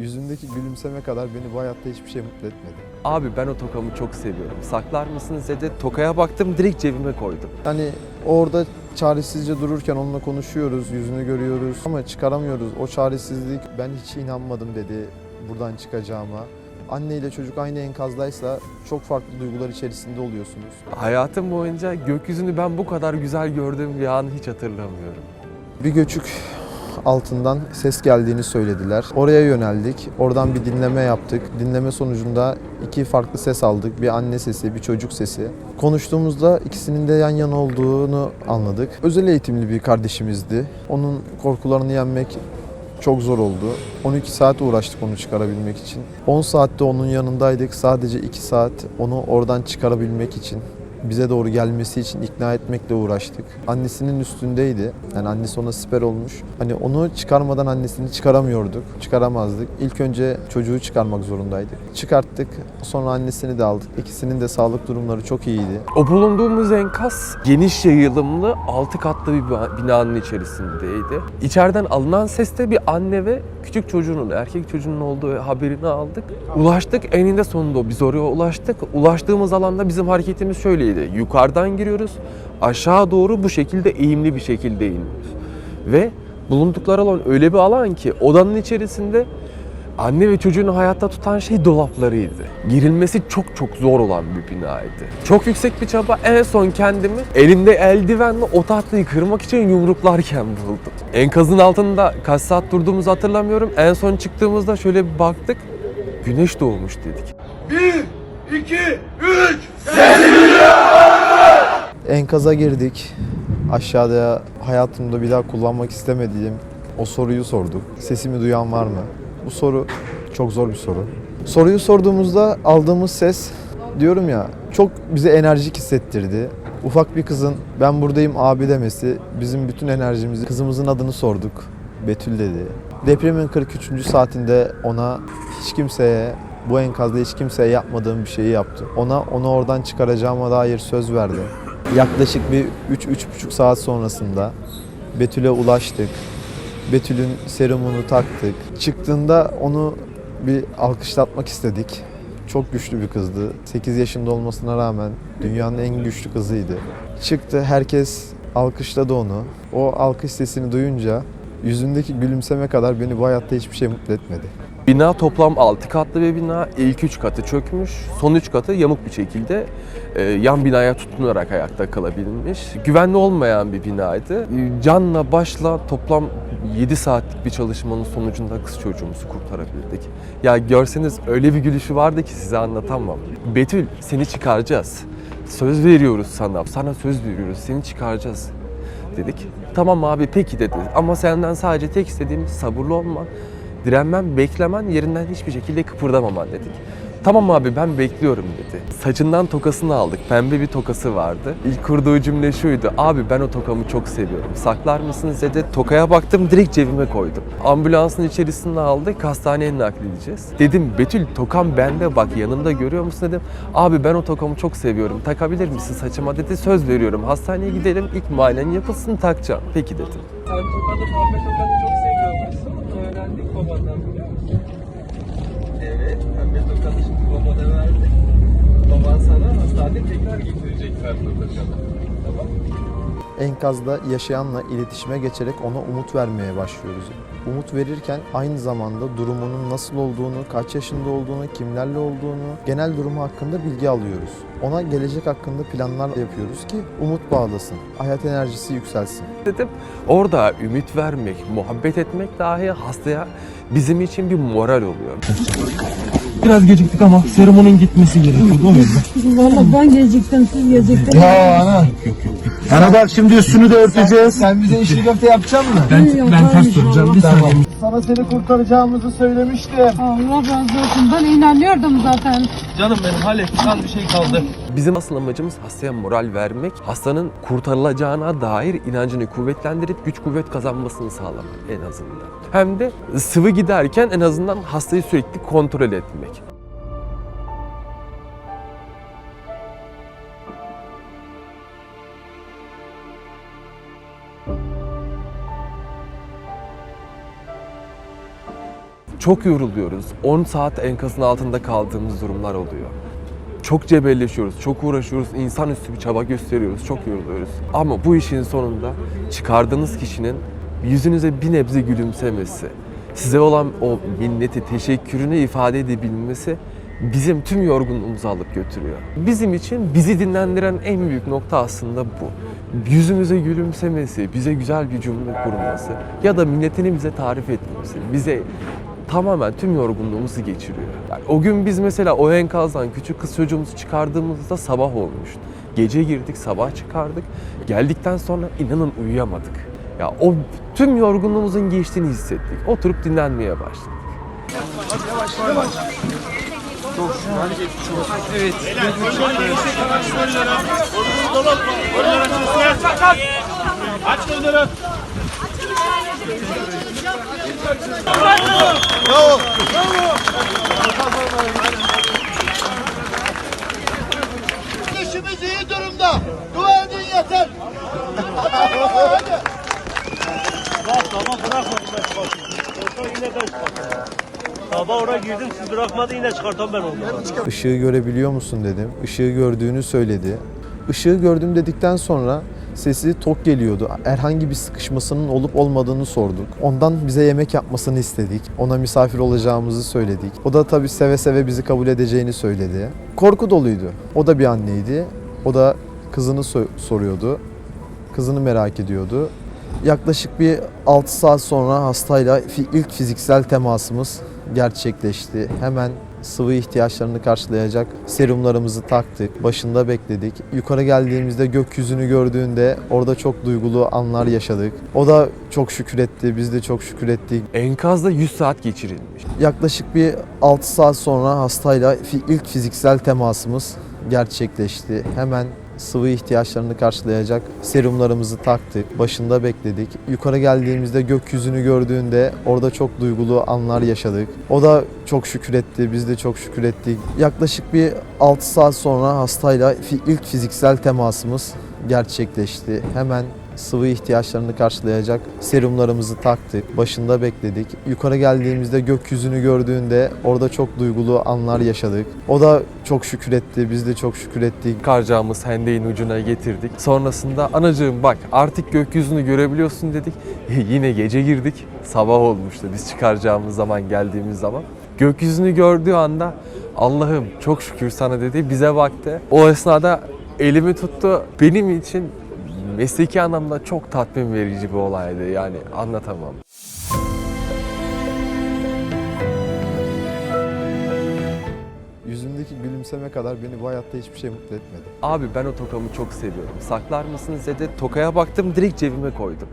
Yüzündeki gülümseme kadar beni bu hayatta hiçbir şey mutlu etmedi. Abi ben o tokamı çok seviyorum. Saklar mısınız dedi. Tokaya baktım direkt cebime koydum. Hani orada çaresizce dururken onunla konuşuyoruz, yüzünü görüyoruz ama çıkaramıyoruz. O çaresizlik ben hiç inanmadım dedi buradan çıkacağıma. Anne ile çocuk aynı enkazdaysa çok farklı duygular içerisinde oluyorsunuz. Hayatım boyunca gökyüzünü ben bu kadar güzel gördüğüm bir an hiç hatırlamıyorum. Bir göçük altından ses geldiğini söylediler. Oraya yöneldik. Oradan bir dinleme yaptık. Dinleme sonucunda iki farklı ses aldık. Bir anne sesi, bir çocuk sesi. Konuştuğumuzda ikisinin de yan yana olduğunu anladık. Özel eğitimli bir kardeşimizdi. Onun korkularını yenmek çok zor oldu. 12 saat uğraştık onu çıkarabilmek için. 10 saatte onun yanındaydık. Sadece 2 saat onu oradan çıkarabilmek için bize doğru gelmesi için ikna etmekle uğraştık. Annesinin üstündeydi. Yani annesi ona siper olmuş. Hani onu çıkarmadan annesini çıkaramıyorduk. Çıkaramazdık. İlk önce çocuğu çıkarmak zorundaydık. Çıkarttık. Sonra annesini de aldık. İkisinin de sağlık durumları çok iyiydi. O bulunduğumuz enkaz geniş yayılımlı 6 katlı bir binanın içerisindeydi. İçeriden alınan seste bir anne ve küçük çocuğunun, erkek çocuğunun olduğu haberini aldık. Ulaştık eninde sonunda biz oraya ulaştık. Ulaştığımız alanda bizim hareketimiz şöyleydi. Yukarıdan giriyoruz. Aşağı doğru bu şekilde eğimli bir şekilde iniyoruz. Ve bulundukları alan öyle bir alan ki odanın içerisinde Anne ve çocuğunu hayatta tutan şey dolaplarıydı. Girilmesi çok çok zor olan bir binaydı. Çok yüksek bir çaba. En son kendimi elimde eldivenle o tahtayı kırmak için yumruklarken buldum. Enkazın altında kaç saat durduğumuzu hatırlamıyorum. En son çıktığımızda şöyle bir baktık. Güneş doğmuş dedik. Enkaza girdik. Aşağıda hayatımda bir daha kullanmak istemediğim o soruyu sorduk. Sesimi duyan var mı? Bu soru çok zor bir soru. Soruyu sorduğumuzda aldığımız ses diyorum ya çok bize enerjik hissettirdi. Ufak bir kızın ben buradayım abi demesi bizim bütün enerjimizi kızımızın adını sorduk. Betül dedi. Depremin 43. saatinde ona hiç kimseye bu enkazda hiç kimseye yapmadığım bir şeyi yaptım. Ona onu oradan çıkaracağıma dair söz verdim. Yaklaşık bir 3-3,5 saat sonrasında Betül'e ulaştık. Betül'ün serumunu taktık. Çıktığında onu bir alkışlatmak istedik. Çok güçlü bir kızdı. 8 yaşında olmasına rağmen dünyanın en güçlü kızıydı. Çıktı, herkes alkışladı onu. O alkış sesini duyunca yüzündeki gülümseme kadar beni bu hayatta hiçbir şey mutlu etmedi. Bina toplam 6 katlı bir bina. İlk 3 katı çökmüş. Son 3 katı yamuk bir şekilde e, yan binaya tutunarak ayakta kalabilmiş. Güvenli olmayan bir binaydı. E, Canla başla toplam 7 saatlik bir çalışmanın sonucunda kız çocuğumuzu kurtarabildik. Ya görseniz öyle bir gülüşü vardı ki size anlatamam. Betül seni çıkaracağız. Söz veriyoruz sana. Sana söz veriyoruz. Seni çıkaracağız dedik. Tamam abi peki dedi. Ama senden sadece tek istediğim sabırlı olman, direnmen, beklemen, yerinden hiçbir şekilde kıpırdamaman dedik. Tamam abi ben bekliyorum dedi. Saçından tokasını aldık. Pembe bir tokası vardı. İlk kurduğu cümle şuydu. Abi ben o tokamı çok seviyorum. Saklar mısınız dedi. Tokaya baktım direkt cebime koydum. Ambulansın içerisinde aldık. Hastaneye nakledeceğiz. Dedim Betül tokam bende bak yanımda görüyor musun dedim. Abi ben o tokamı çok seviyorum. Takabilir misin saçıma dedi. Söz veriyorum. Hastaneye gidelim. ilk muayenen yapılsın takacağım. Peki dedim. Sen tokalı pembe tokanı çok seviyormuşsun. Öğrendik babandan biliyor musun? Evet, pembe tokanı şimdi babana verdik. Baban sana hastanede tekrar getirecek pembe tokanı. Tamam enkazda yaşayanla iletişime geçerek ona umut vermeye başlıyoruz. Umut verirken aynı zamanda durumunun nasıl olduğunu, kaç yaşında olduğunu, kimlerle olduğunu, genel durumu hakkında bilgi alıyoruz. Ona gelecek hakkında planlar yapıyoruz ki umut bağlasın, hayat enerjisi yükselsin. dedim. Orada ümit vermek, muhabbet etmek dahi hastaya bizim için bir moral oluyor. Biraz geciktik ama serumunun gitmesi gerekiyordu o yüzden. Valla ben gelecektim, siz gelecektim. Ya ana. Ana bak şimdi üstünü de örteceğiz. Sen bize içli köfte yapacak mısın? Ben, ben hayır, ters duracağım bir saniye. Sana seni kurtaracağımızı söylemiştim. Allah razı olsun. Ben inanıyordum zaten. Canım benim hallettik. Az bir şey kaldı. Bizim asıl amacımız hastaya moral vermek, hastanın kurtarılacağına dair inancını kuvvetlendirip güç kuvvet kazanmasını sağlamak en azından. Hem de sıvı giderken en azından hastayı sürekli kontrol etmek. Çok yoruluyoruz. 10 saat enkazın altında kaldığımız durumlar oluyor. Çok cebelleşiyoruz, çok uğraşıyoruz, insanüstü bir çaba gösteriyoruz, çok yoruluyoruz. Ama bu işin sonunda çıkardığınız kişinin yüzünüze bir nebze gülümsemesi, size olan o minneti, teşekkürünü ifade edebilmesi bizim tüm yorgunluğumuzu alıp götürüyor. Bizim için bizi dinlendiren en büyük nokta aslında bu. Yüzümüze gülümsemesi, bize güzel bir cümle kurması ya da minnetini bize tarif etmesi, bize tamamen tüm yorgunluğumuzu geçiriyor. Yani o gün biz mesela o enkazdan küçük kız çocuğumuzu çıkardığımızda sabah olmuştu. Gece girdik, sabah çıkardık. Geldikten sonra inanın uyuyamadık. Ya o tüm yorgunluğumuzun geçtiğini hissettik. Oturup dinlenmeye başladık. İşimiz iyi durumda. Dua edin yeter. Hadi. Tamam bırakma yine çıkartın. Orta yine ben çıkartım. Sabah oraya girdim siz bırakmadı yine çıkartan ben oldum. Işığı görebiliyor musun dedim. Işığı gördüğünü söyledi. Işığı gördüm dedikten sonra sesi tok geliyordu. Herhangi bir sıkışmasının olup olmadığını sorduk. Ondan bize yemek yapmasını istedik. Ona misafir olacağımızı söyledik. O da tabii seve seve bizi kabul edeceğini söyledi. Korku doluydu. O da bir anneydi. O da kızını so- soruyordu. Kızını merak ediyordu. Yaklaşık bir 6 saat sonra hastayla ilk fiziksel temasımız gerçekleşti. Hemen sıvı ihtiyaçlarını karşılayacak serumlarımızı taktık. Başında bekledik. Yukarı geldiğimizde gökyüzünü gördüğünde orada çok duygulu anlar yaşadık. O da çok şükür etti, biz de çok şükür ettik. Enkazda 100 saat geçirilmiş. Yaklaşık bir 6 saat sonra hastayla ilk fiziksel temasımız gerçekleşti. Hemen sıvı ihtiyaçlarını karşılayacak serumlarımızı taktık. Başında bekledik. Yukarı geldiğimizde gökyüzünü gördüğünde orada çok duygulu anlar yaşadık. O da çok şükür etti, biz de çok şükür ettik. Yaklaşık bir 6 saat sonra hastayla ilk fiziksel temasımız gerçekleşti. Hemen sıvı ihtiyaçlarını karşılayacak serumlarımızı taktık. Başında bekledik. Yukarı geldiğimizde gökyüzünü gördüğünde orada çok duygulu anlar yaşadık. O da çok şükür etti, biz de çok şükür ettik. Çıkaracağımız hendeğin ucuna getirdik. Sonrasında anacığım bak artık gökyüzünü görebiliyorsun dedik. Yine gece girdik. Sabah olmuştu biz çıkaracağımız zaman geldiğimiz zaman. Gökyüzünü gördüğü anda Allah'ım çok şükür sana dedi. Bize baktı. O esnada elimi tuttu. Benim için mesleki anlamda çok tatmin verici bir olaydı. Yani anlatamam. Yüzümdeki gülümseme kadar beni bu hayatta hiçbir şey mutlu etmedi. Abi ben o tokamı çok seviyorum. Saklar mısınız dedi. Tokaya baktım direkt cebime koydum.